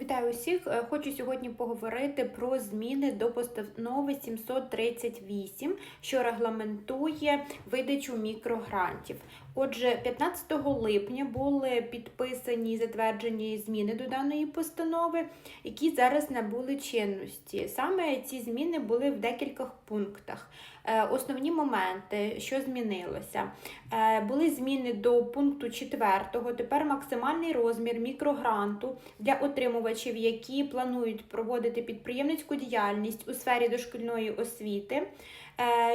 Вітаю усіх! Е, Хочу сьогодні поговорити про зміни до постанови 738, що регламентує видачу мікрогрантів. Отже, 15 липня були підписані і затверджені зміни до даної постанови, які зараз набули чинності. Саме ці зміни були в декількох пунктах. Е, Основні моменти, що змінилося, Е, були зміни до пункту 4. Тепер максимальний розмір мікрогранту для отримувачів, які планують проводити підприємницьку діяльність у сфері дошкільної освіти,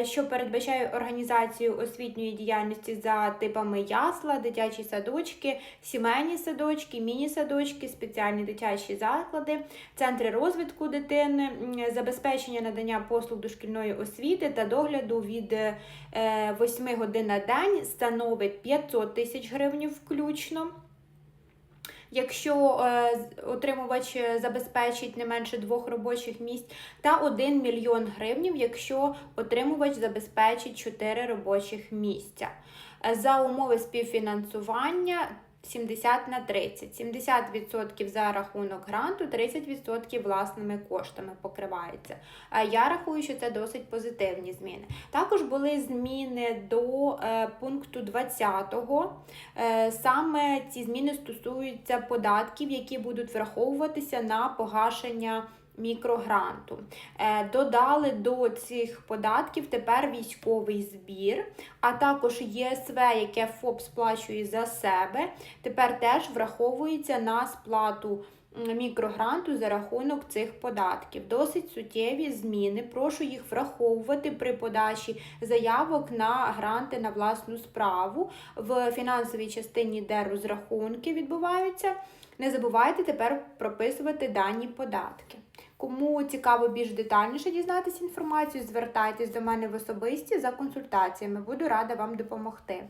що передбачає організацію освітньої діяльності за типами ясла, дитячі садочки, сімейні садочки, міні-садочки, спеціальні дитячі заклади, центри розвитку дитини, забезпечення надання послуг дошкільної освіти та догляду від е, 8 годин на день становить 500 тисяч гривень включно. Якщо е, отримувач е, забезпечить не менше двох робочих місць, та 1 мільйон гривнів, якщо отримувач забезпечить 4 робочих місця. Е, За умови співфінансування 70 на 30. 70% за рахунок гранту, 30% власними коштами покривається. Я рахую, що це досить позитивні зміни. Також були зміни до е, пункту 20. Е, Саме ці зміни стосуються податків, які будуть враховуватися на погашення мікрогранту. Е, Додали до цих податків тепер військовий збір, а також ЄСВ, яке ФОП сплачує за себе, тепер теж враховується на сплату мікрогранту за рахунок цих податків. Досить суттєві зміни. Прошу їх враховувати при подачі заявок на гранти на власну справу в фінансовій частині, де розрахунки відбуваються. Не забувайте тепер прописувати дані податки. Кому цікаво більш детальніше дізнатися інформацію, звертайтесь до мене в особисті за консультаціями. Буду рада вам допомогти.